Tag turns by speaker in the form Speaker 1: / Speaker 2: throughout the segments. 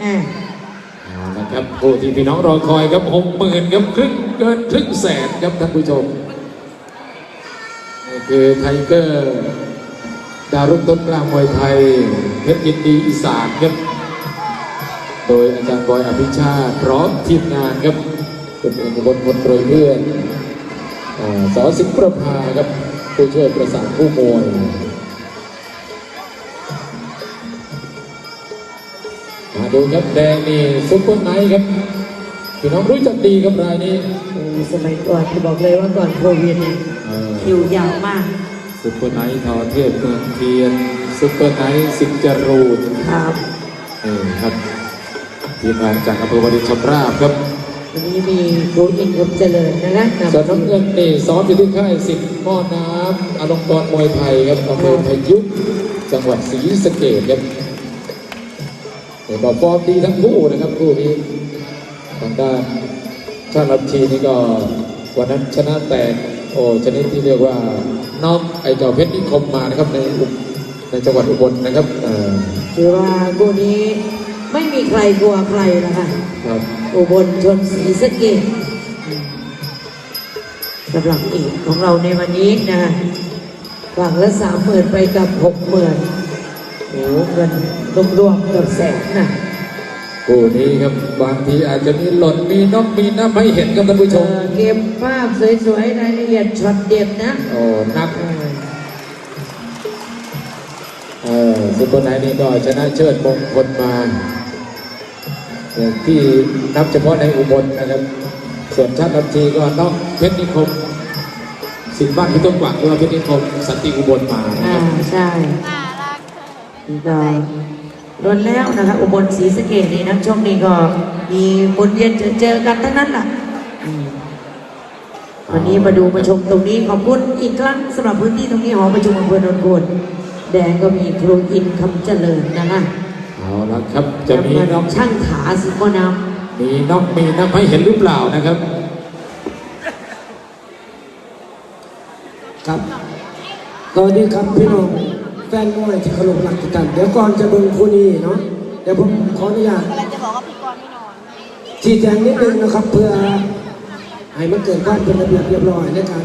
Speaker 1: เออ
Speaker 2: เอาละครับผู้ที่พี่น้องรอคอยครับหกหมื่นครับครึ่งเกินครึ่งแสนครับท่านผู้ชมนี่คือไทเกอร์ดารุ่งต้นกล้ามวยไทยเพชรยินดีอีสานครับ โดยอาจารย์บอยอภิชาติพร้อมทีมงานครับเป็นเอกบนคนโรยเพื่อนอ่าสอสิงห์ประภาครับผู้ช่วยประสานผู้มวย ดูครับแดงนี่ซุปเปอร์ไนท์ครับพี่น้องรู้จักดีครับรายนี้
Speaker 1: โอ้สมัยก่อนที่บอกเลยว่าก่อนโควิดเนี่ย
Speaker 2: เอ่อ
Speaker 1: คิวยาวมาก
Speaker 2: ซุปเปอร์ไนท์ทอเทพเมืองเทียนซุปเปอร์ไนท์สิงห์จรูน
Speaker 1: ครับ
Speaker 2: เออครับทีมงานจากอำเภอวารินชำราบครับ
Speaker 1: วันนี้มีครูอินคำเจริญนะคะนำ
Speaker 2: ส่วนน้ำเงินนี่ซ้อมอยู่ที่ค่ายสิบหม้อน้ำอลงกรณ์มวยไทยครับอำเภอพายุจังหวัดศรีสะเกษครับ เห็นบอกฟอร์มดีทั้งคู่นะครับคู่นี้ทางด้านชาติรับทีนี่ก็วันนั้นชนะแตกโอ้ชนิดที่เรียกว่าน้องไอเจ้าเพชรนิคมมานะครับในอุบในจังหวัดอุบลนะครับเอ่อ
Speaker 1: ถือว่าคู่นี้ไม่มีใครกลัวใครนะคะ
Speaker 2: ครับ
Speaker 1: อุบลชนศรีสะเกษสำหรับเอกของเราในวันนี้นะฝั่งละสามหมื่นไปกับหกหมื่น โอ้เงินรวมๆเกือบแสนนะ
Speaker 2: คู่นี้ครับบางทีอาจจะมีหล่นมีนกมีน้ำให้เห็นครับท่านผู้ช
Speaker 1: เอ
Speaker 2: ม
Speaker 1: อเก็บภาพสวยๆรายละเอียดช็อตเด็ดนะ
Speaker 2: โอ้นัก
Speaker 1: เออ
Speaker 2: เออซุปเปอร์ไนท์นี่ก็ชนะเชิดมงคลมาอย่างที่นับเฉพาะในอุบลนะครับ ส่วนชาตินับทีก็น้องเพชรนิคมสินบ้านพิต้นหวังหรือว่าเพชรนิคมสันติอุบลมานะค
Speaker 1: อ่า
Speaker 2: รับ
Speaker 1: ใช่นี่ ก็รวนแล้วนะคะอุบลศรีสะเกดนี่นักชกนี่ก็มีบนเวียนเจอเจอกันทั้งนั้นล่ะอืมวันนี้มาดูมาชมตรงนี้ขอบคุณอีกครั้งสำหรับพื้นที่ตรงนี้หอประชุมอำเภอโนนทบุรีแดงก็มีครูอินคำเจริญนะคะ
Speaker 2: เอาละครับจะมี
Speaker 1: น้ำ
Speaker 2: น้อง
Speaker 1: ช่างขาสิพ่อน้
Speaker 2: มีน้องมีน้ำให้เห็นหรือเปล่านะครับ
Speaker 3: ครับสวัสดีครับพี่น้อง แฟนมวยที่เคารพรักทุกท่านเดี๋ยวก่อนจะเบิ่งคู่นี้เนาะเดี๋ยวผมขออนุญาต
Speaker 4: กำลังจะบอกว่าพี่กรณ์ไม่นอน
Speaker 3: ชี้แจงนิดนึงนะครับ เพื่อให้มันเกิดความเป็นระเบียบเรียบร้อยในการ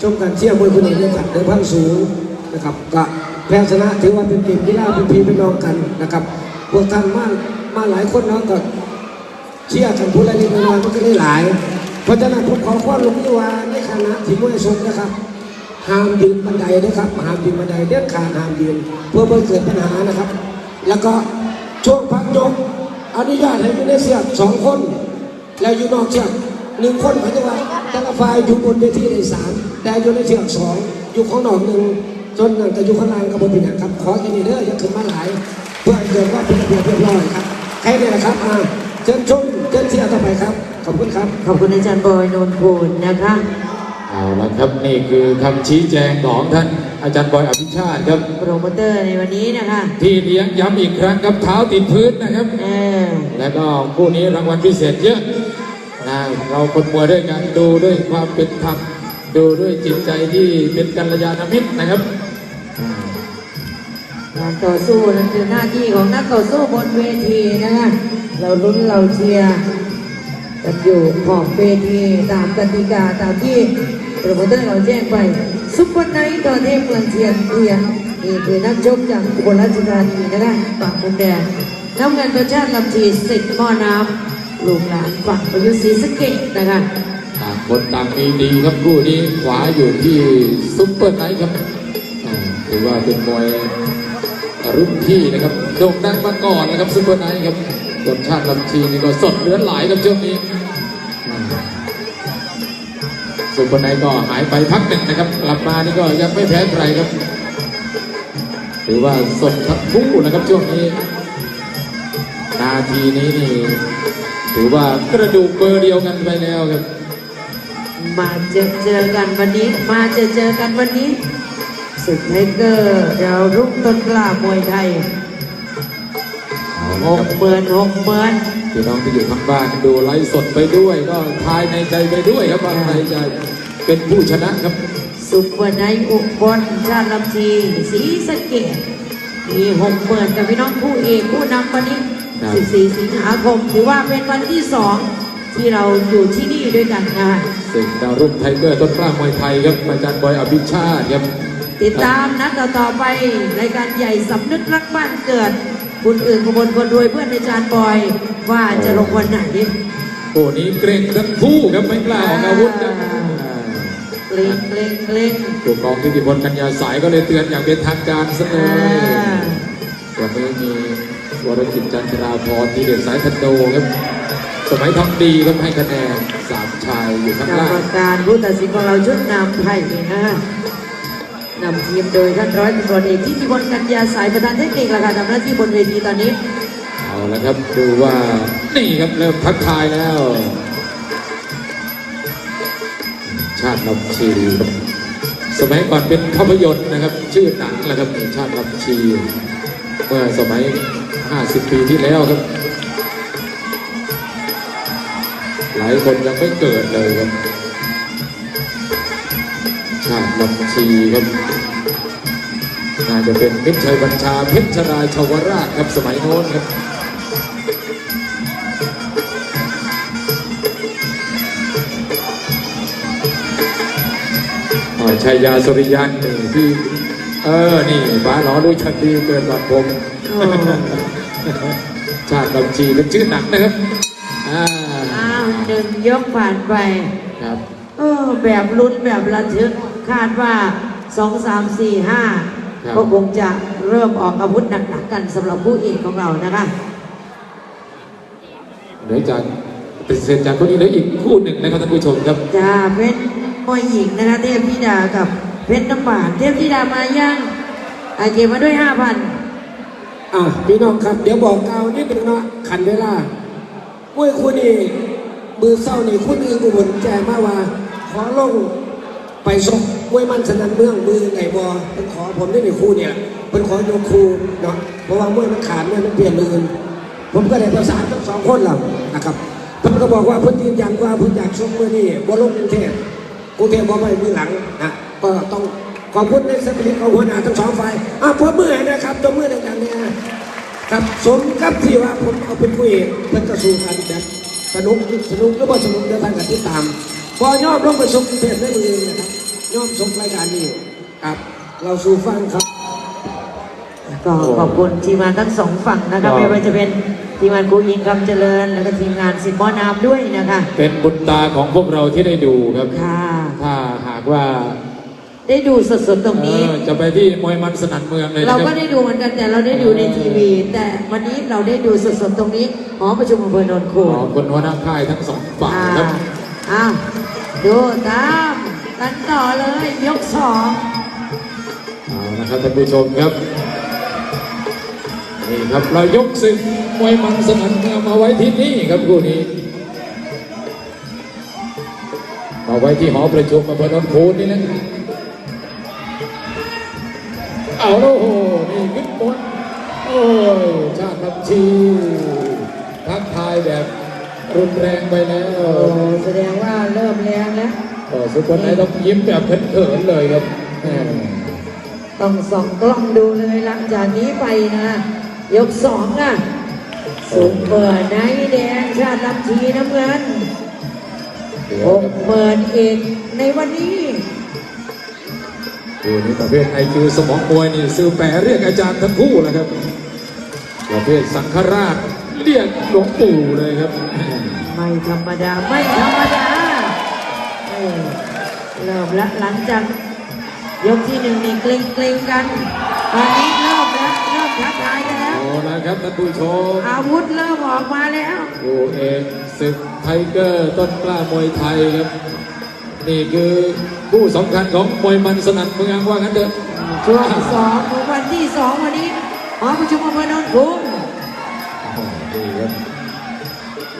Speaker 3: ชมการเชียร์มวยคู่นี้ในกันเดิมพันสูงนะครับก็แพ้ชนะถือว่าเป็นเกมกีฬาเป็นพี่เป็นน้องกันนะครับพวกท่านมามาหลายคนเนาะก็เชื่อกันผู้ใดนิดน้อยมันก็ได้หลาย เพราะฉะนั้นผมขอความรู้ที่ว่าในคณะที่มวยชกนะครับ ห้ามยืนบันไดนะครับห้ามยืนบันไดเด็ดขาดห้ามยืนเพื่อไม่เกิดปัญหานะครับ แล้วก็ช่วงพักยกอนุญาตให้ยูนเสียสองคน แล้วอยู่นอกเชือกหนึ่งคนหมายถึงว่าแต่ละฝ่ายอยู่บนเวทีในสามแต่ยูนเชือกสองอยู่ข้างนอกหนึ่งจนนั่นก็อยู่ข้างล่างก็บนเป็นอย่างครับขอแค่นี้เด้ออย่าขึ้นมาหลายเพื่อให้เกิดว่าเป็นระเบียบเรียบร้อยครับแค่นี้แหละครับอ่าเชิญชมเชิญเชียร์ต่อไปครับขอบคุณครับ
Speaker 1: ขอบคุณอาจารย์บอยโนนคูนนะคะ
Speaker 2: เอาละครับนี่คือคำชี้แจงของท่านอาจารย์บอยอภิชาติครับ
Speaker 1: โปรโมเตอร์ในวันนี้นะคะ
Speaker 2: ที่เลี้ยงย้ำอีกครั้งครับเท้าติดพื้นนะครับ
Speaker 1: เออ
Speaker 2: แล้วก็คู่นี้รางวัลพิเศษเยอะนะเราคนมวยด้วยกันดูด้วยความเป็นธรรมดูด้วยจิตใจที่เป็นกัลยาณมิตรนะครับอ่า
Speaker 1: การต่อสู้นั่นคือหน้าที่ของนักต่อสู้บนเวทีนะคะเราลุ้นเราเชียร์ กันอยู่ขอบเวทีตามกติกาตามที่โปรโมเตอร์เราแจ้งไป ซุปเปอร์ไนท์ต่อเทพเมืองเทียนเทียนนี่คือนักชกจากอุบลราชธานีนะคะปากมุมแดงน้ำเงินตัวชาติลำชีสิทธิ์หม้อน้ำลูกหลานฝั่งประยุทธ์ศรีสะเกดนะคะ
Speaker 2: ต่างคนต่างมีดีครับคู่นี้ขวาอยู่ที่ซุปเปอร์ไนท์ครับถือว่าเป็นมวยรุ่นพี่นะครับโด่งดังมาก่อนนะครับซุปเปอร์ไนท์ครับส่วชาติลำชีนี่ก็สดเลือหลายครับช่วงนี้ ซุปเปอร์ไนท์ก็หายไปพักหนึ่งนะครับ กลับมานี่ก็ยังไม่แพ้ใครครับ ถือว่าสดทั้งคู่นะครับช่วงนี้ นาทีนี้นี่ถือว่ากระดูกเบอร์เดียวกันไปแล้วครับ
Speaker 1: มาเจอเจอกันวันนี้ มาเจอเจอกันวันนี้ศึกไทเกอร์ดาวรุ่งต้นกล้ามวยไทย
Speaker 2: เอา
Speaker 1: ห
Speaker 2: ละค
Speaker 1: ก
Speaker 2: รับ
Speaker 1: หมื่นหกหมื่น
Speaker 2: พี่น้องที่อยู่ทางบ้านดูไลฟ์สดไปด้วยก็ทายในใจไปด้วยครับว่าใครจะเป็นผู้ชนะครับ
Speaker 1: ซุปเปอร์ไนท์อุบลชาติลำชีศรีสะเกดมีหกหมื่นกับพี่น้องผู้เอกผู้นำวันนี้
Speaker 2: ครับ
Speaker 1: 14 สิงหาคม ถือว่าเป็นวันที่สองที่เราอยู่ที่นี่ด้วยกันนะคะ
Speaker 2: สิงห์ดาวรุ่งไทเกอร์ต้นกล้ามวยไทยครับอาจารย์บอยอภิชาติครับ
Speaker 1: ติดตามนัดต่อๆไปรายการใหญ่สำนึกรักบ้านเกิด คุณอื่นขบวนคนรวยเพื่อนอาจารย์บอย ว่าจะลงวันไหน
Speaker 2: คู่นี้เกรงทั้งคู่ครับไม่กล้าออกอาวุธครับ
Speaker 1: เกรงเกรงเกรง
Speaker 2: ถูกกองทิติพลกัญญาสายก็เลยเตือนอย่างเป็นทางการเสน
Speaker 1: อ่า
Speaker 2: อวันนี้มีวรจิตจันทราพรที่เด่นสายทันโดครับสมัยทำดีครับให้คะแนนสามชายอยู่ข้าง
Speaker 1: กร
Speaker 2: ล่าร
Speaker 1: ม
Speaker 2: ง
Speaker 1: การผู้ตัดสินของเราชุดนำไทยนะคะ นำทีมโดยท่านร้อยตำรวจเอกทิติพลกัญญาสายประธานเทคนิคราคาทำหน้าที่บนเวทีตอนนี้
Speaker 2: เอาละครับดูว่านี่ครับเริ่มทักทายแล้ว ชาติลำชีสมัยก่อนเป็นภาพยนตร์นะครับ ชื่อหนังแหละครับชาติลำชีเมื่อสมัย 50 ปีที่แล้วครับ หลายคนยังไม่เกิดเลยครับ ชาติลำชีครับน่าจะเป็นมิตรชัยบัญชาเพชรชรายชาวราชครับสมัยโน้นครับอ๋อชัยยาสุริยันนี่ที่เออ นี่ฟ้าหลอรู้ชัดดีเกินกว่าผม
Speaker 1: โอ้
Speaker 2: ชาติลำชีเป็นชื่อหนังนะครับอ่า
Speaker 1: อ้าวหนึ่งยกผ่านไป
Speaker 2: ครับ
Speaker 1: เออ แบบลุ้นแบบระทึก คาดว่าสองสามสี่ห้า
Speaker 2: ครับ
Speaker 1: ก็คงจะเริ่มออกอาวุธหนักๆกันสำหรับผู้เอกของเรานะคะ
Speaker 2: เดี๋ยวจากเป็นเสร็จจากคนนี้เหลืออีกคู่หนึ่งนะครับท่านผู้ชมครับ
Speaker 1: จะเป็นมวยหญิงนะคะเทพธิดากับเพชรน้ำบานเทพธิดามาย่างอาเก็บมาด้วยห้าพัน
Speaker 3: อะพี่น้องครับ เดี๋ยวบอกกล่าวนิดนึงเนาะขันเวลามวยคู่นี้มือเศร้านี่คุณอื่นกูบนแจ้งมาว่า ขอลง ไปชกมวยมันสนันเมืองมือไงบอเป็นขอผมได้ในคู่เนี่ยเป็นขอยกคู่เนาะเพราะว่ามวยมันขาดมวยมันเปลี่ยนมือผมก็ได้ประสานทั้งสองคนแล้วนะครับเพิ่นก็บอกว่าเพิ่นยืนยันว่าเพิ่นอยากชกมือนี่บ่ลงกรุงเทพกรุงเทพบ่ไปมือหลังนะก็ต้องขอบคุณในสปิริตของหัวหน้าทั้งสองฝ่ายอะพอมือนะครับตัวมือดังๆเนี่ยครับสมกับที่ว่าผมเอาเป็นผู้เอกเพื่อกระสู้กันแบบสนุกสนุกหรือว่าสนุกเดี๋ยวท่านกันที่ตาม พอย่อมลงไปชกเทพได้มือนะครับย่อมชกรายการนี้ครับ เราสู่ฟังครับ
Speaker 1: ก็ขอบคุณทีมงานทั้งสองฝั่งนะ
Speaker 2: ครั
Speaker 1: คะ
Speaker 2: บ
Speaker 1: ไม่ว่าจะเป็นทีมงานครูอิงคำเจริญ แล้วก็ทีมงานสิบหมอนามด้วยนะคะ
Speaker 2: เป็นบุญตาของพวกเราที่ได้ดูครับ
Speaker 1: ค่ะ
Speaker 2: ถ้าหากว่า
Speaker 1: ได้ดูสดๆตรงนี้
Speaker 2: เออจะไปที่มวยมันสนันเมืองเลยนะ
Speaker 1: เรา
Speaker 2: ค
Speaker 1: ก็
Speaker 2: รับ
Speaker 1: ได้ดูเหมือนกันแต่เราได้ดูในทีวี แต่วันนี้เราได้ดูสดๆตรงนี้หอประชุมอำเภอโนนท
Speaker 2: ข
Speaker 1: คู
Speaker 2: อคนหัวหน้าค่ายทั้งสองฝั่ง
Speaker 1: อ่า
Speaker 2: ครับ
Speaker 1: อ้าว ดูตามกันต่อเลยยกสอง
Speaker 2: เอานะครับท่านผู้ชมครับนี่ครับเรายกศึกมวยมันสนันเมืองมาไว้ที่นี่ครับคู่นี้มาไว้ที่หอประชุมอำเภอโนนทคูนนี่แหละเอาแล้วโอ้โหนี่ขึ้นบนโอ้ยชาติลำชีทักทายแบบ รุนแรงไปแล้ว
Speaker 1: โอ้แสดงว่าเริ่มแรงแล้ว
Speaker 2: ก็สุคนไหนต้องยิ้มแบบเขินๆเลยครับแหม
Speaker 1: ต้องส่องกล้องดูเลยหลังจากนี้ไปนะ ยกสองอะสุกเปิดไนท์แดงชาติลำทีน้ำเงิน
Speaker 2: เดี๋ย
Speaker 1: ห
Speaker 2: ว
Speaker 1: กเปิดเอกในวันนี้
Speaker 2: ดูนี่ประเภทไอคิวสมองมวยนี่ซื้อแปรเรียกอาจารย์ทั้งคู่แหละครับประเภทสังฆราชเรียกหลวงปู่เลยครับ
Speaker 1: ไม่ธรรมดาไม่ธรรมดาเออเริ่มละหลังจากยกที่หนึ่งนี่เกรงเกรงๆกันตอนนี้เริ่มแล้วเริ่มทักทายกันแล้ว
Speaker 2: เอาละครับท่านผู้ชม
Speaker 1: อาวุธเริ่มออกมาแล้ว
Speaker 2: คู่เอกศึกไทเกอร์ต้นกล้ามวยไทยครับ นี่คือผู้สำคัญของมวยมันสนันเมืองว่างั้นเถอะ
Speaker 1: ช่วงสองของวันที่สองวันนี้หอประชุมอำเภอโนนทุ่ง
Speaker 2: นี่ครับ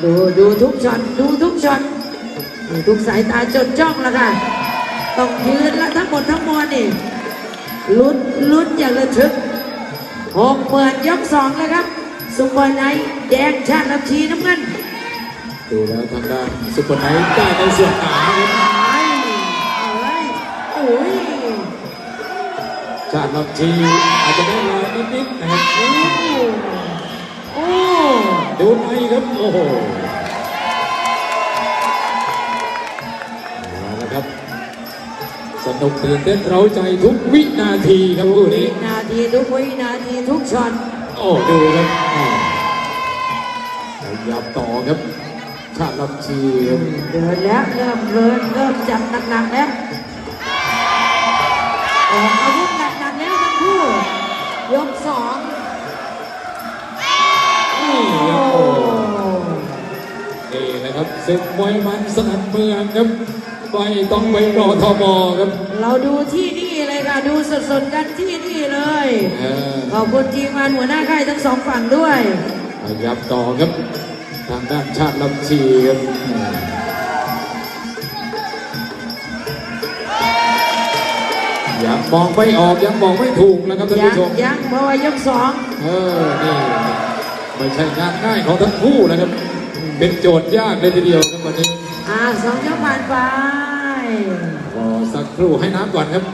Speaker 1: ดูดูทุกช็อตดูทุกช็อตดูทุกสายตาจดจ้องแล้วค่ะ ต้องยืนและทั้งหมดทั้งมวลนี่ลุ้นลุ้นอย่างระทึกหกเปิดยกสองแล้วครับสุวรรณไนท์แดงชาติลำชีน้ำเงิน
Speaker 2: ดูแล้วทางด้านสุปไนท์ได้ในส่วนหนาครับ
Speaker 1: ไอ้เอาเลยโอ้ย
Speaker 2: ชาติลำชีอาจจะได้รอนิดๆนะครับ
Speaker 1: โอ้โอ้
Speaker 2: ดูในครับ โอ้โหเอาละครับ สนุกตื่นเต้นเร้าใจทุกวินาทีครับคู่
Speaker 1: วิ
Speaker 2: นี้
Speaker 1: นาทีทุกวินาทีทุกช็อต
Speaker 2: โอ้ดูครับอ่าขยับต่อครับชาติลำชีครับ
Speaker 1: เดินแล้วเริ่มเดินเริ่มจับหนักๆแล้วออกอาวุธหนักๆแล้วทั้งคู่ยกสอง
Speaker 2: ศึกมวยมันสนันเมืองครับไม่ต้องไปรอทบครับ
Speaker 1: เราดูที่นี่เลยค่ะ ดูสดๆกันที่นี่เลย
Speaker 2: เออ
Speaker 1: ขอบคุณทีมงานหัวหน้าค่ายทั้งสองฝั่งด้วย
Speaker 2: ขยับต่อครับ ทางด้านชาติลำชีครับยังมองไม่ออกยังมองไม่ถูกนะครับท่าน
Speaker 1: ยัง
Speaker 2: ผู้ชม
Speaker 1: ยังเพราะว่ายกสอง
Speaker 2: เออ นี่ ไม่ใช่งานง่ายของทั้งคู่นะครับ เป็นโจทย์ยากเลยทีเดียวครับวันนี้
Speaker 1: อ่าสองยกผ่านไป
Speaker 2: รอสักครู่ให้น้ำก่อนครับ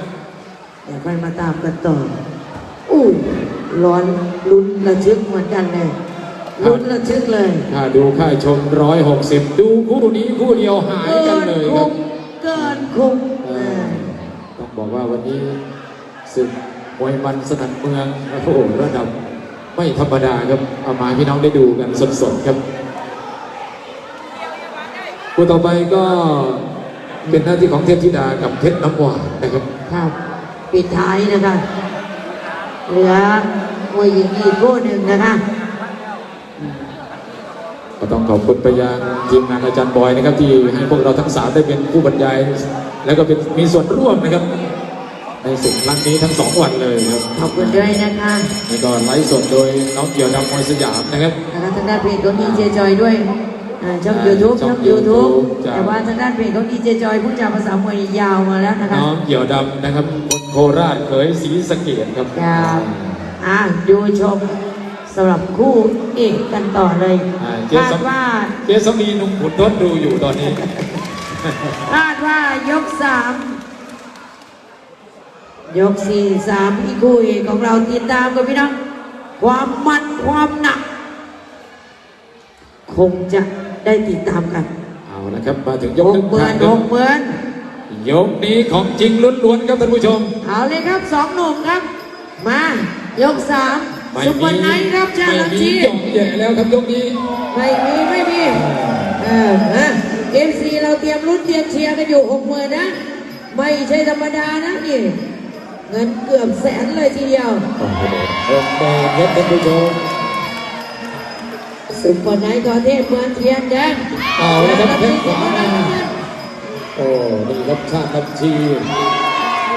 Speaker 1: เดี๋ยวค่อยมาตามกันต่ออู้ร้อนลุ้นระทึกเหมือนกันเลยลุ้นระทึกเลย
Speaker 2: ถ้าดูค่ายชมร้อยหกสิบดูคู่นี้คู่เดียวหาย
Speaker 1: เกิ
Speaker 2: กัน
Speaker 1: น
Speaker 2: เลยค
Speaker 1: คุ้
Speaker 2: รับ
Speaker 1: มเกินคุ้ม
Speaker 2: เออต้องบอกว่าวันนี้ศึกมวยมันสนันเมืองโอ้โหระดับไม่ธรรมดาครับเอามาให้พี่น้องได้ดูกันสดๆครับ คู่ต่อไปก็เป็นหน้าที่ของเทพธิดากับเพชรน้ำหวานนะครับ
Speaker 1: ครับ ปิดท้ายนะคะเหลือมวยหญิงอีกคู่หนึ่งนะคะ
Speaker 2: ก็ต้องขอบคุณไปยังทีมงานอาจารย์บอยนะครับ ที่ให้พวกเราทั้งสามได้เป็นผู้บรรยาย แล้วก็เป็นมีส่วนร่วมนะครับ ในศึกครั้งนี้ทั้งสองวันเลยครับ
Speaker 1: ขอบคุณด้วยนะคะ
Speaker 2: แล้วก็ไลฟ์สดโดยน้องเกี่ยวดำมวยสยามนะครับ
Speaker 1: แล้วก็ทางด้านเพจของดีเจจอยด้วยอ่า ช่อง
Speaker 2: อ่า
Speaker 1: ยูทูบ
Speaker 2: ช่
Speaker 1: ช่
Speaker 2: อ
Speaker 1: องงยูทูบ
Speaker 2: YouTube จ้ะ
Speaker 1: แต่ว่าทางด้านเพจของดีเจจอยผู้จาภาษามวยยาวมาแล้วนะคะ
Speaker 2: น้องเกี่ยวดำนะครับคนโคราชเคยศรีสะเกดครับ
Speaker 1: ครับอ่าดูชมสำหรับคู่เอกกันต่อเลย
Speaker 2: อ่าเจ
Speaker 1: คา
Speaker 2: ส
Speaker 1: ดว่า
Speaker 2: เจสมีนุ่มขุนทศดูอยู่ตอนนี้
Speaker 1: คาดว่ายกสามยกสี่สามอีกคู่เอกของเราติดตามกันพี่น้องความมันความหนัก คงจะ ได้ติดตามกัน
Speaker 2: เอาละครับมาถึงย
Speaker 1: ห
Speaker 2: ก
Speaker 1: ก
Speaker 2: หนึ่ง
Speaker 1: หมื่
Speaker 2: ทาง
Speaker 1: น
Speaker 2: ค
Speaker 1: ห
Speaker 2: รับ
Speaker 1: กหมื่น
Speaker 2: ยกนี้ของจริงล้วนๆครับท่านผู้ชม
Speaker 1: เอาเลยครับสองหนุ่มครับ มายกสาม
Speaker 2: ไม่
Speaker 1: ซุปเปอ
Speaker 2: มี
Speaker 1: ร์ไนท์ครับชา
Speaker 2: ไม่
Speaker 1: ลัง
Speaker 2: มี
Speaker 1: ชี
Speaker 2: หย่องแย่แล้วครับยกนี้
Speaker 1: ไม่มีไม่มีเออฮะเอฟซีเราเตรียมลุ้นเตรียมเชียร์กันอยู่หกหมื่นนะ ไม่ใช่ธรรมดานะนี่เงินเกือบแสนเลยทีเดียว
Speaker 2: โอ้โหเริ่มแดงครับท่านผู้ชม
Speaker 1: ซุปเปอร์ไนท์กอเทพเมืองเทียนแดง
Speaker 2: เอาละครับแข้งขวา
Speaker 1: ซุปเปอร์ไนท์
Speaker 2: โอ้นี่ครับชาติลำชี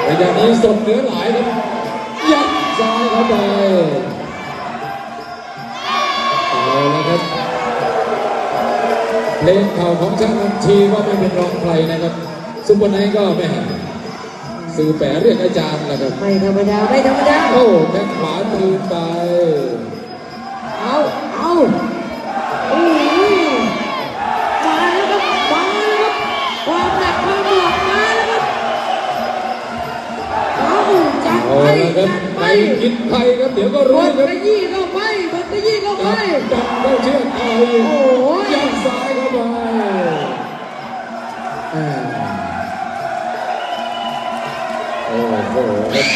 Speaker 2: ระยะนี้สดเหลือหลายครับยัดซ้ายเข้าไปเอาละครับเพลงเข่าของชาติลำชีก็ไม่เป็นรองใครนะครับ ซุปเปอร์ไนท์ก็แม่สื่อแปรเรียกอาจารย์แหละครับ
Speaker 1: ไม่ธรรมดาไม่ธรรมดา
Speaker 2: โอ้แข้งขวาคืนไป
Speaker 1: เอาเอา ครับจัด
Speaker 2: ใค
Speaker 1: ไป
Speaker 2: รคิดใครครับเดี๋ยวก็
Speaker 1: บ
Speaker 2: รู้
Speaker 1: ด
Speaker 2: ครับ
Speaker 1: กระยี่เข้าไปบดกระยี่เข้าไป
Speaker 2: จับเข้าเชือกเอา
Speaker 1: โอ้ย
Speaker 2: ยัดซ้ายเข้าไปอ่าโอ้โหครับ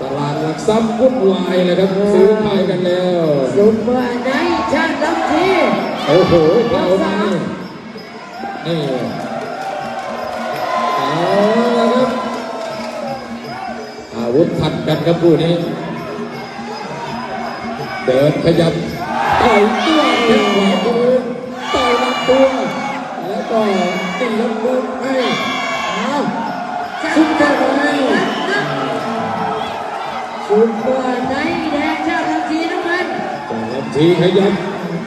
Speaker 2: ตลาดหลักทรัพย์วุ่นวายเลยครับซื้อขายกันแล้ว
Speaker 1: ซุปเปอร์ไนท์ชาติลำที
Speaker 2: โอ้โหเอามานี่นี่เอาละครับอา วุธผัดกันครับคู่นี้ เดินขยับต่อยตัวแข้งขวาคืนต่อยลำตัว แล้วก็ตีลำมือให้
Speaker 1: เอาจัด
Speaker 2: ซุปเปอร์ไน
Speaker 1: ซุปเปอร์ไนแดงชาติลำทีน้ำเงิน
Speaker 2: จากลำทีขยับ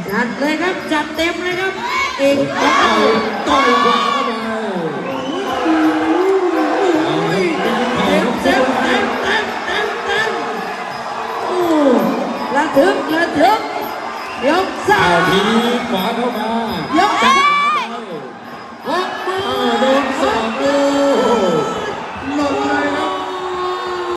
Speaker 1: จัดเลยครับ จัดเต็มเลยครับอีก
Speaker 2: ต่อยต่อยขวา
Speaker 1: ระทึกระทึกยกสา
Speaker 2: เอา
Speaker 1: ม
Speaker 2: ทีขวาเข้ามาย
Speaker 1: กสาม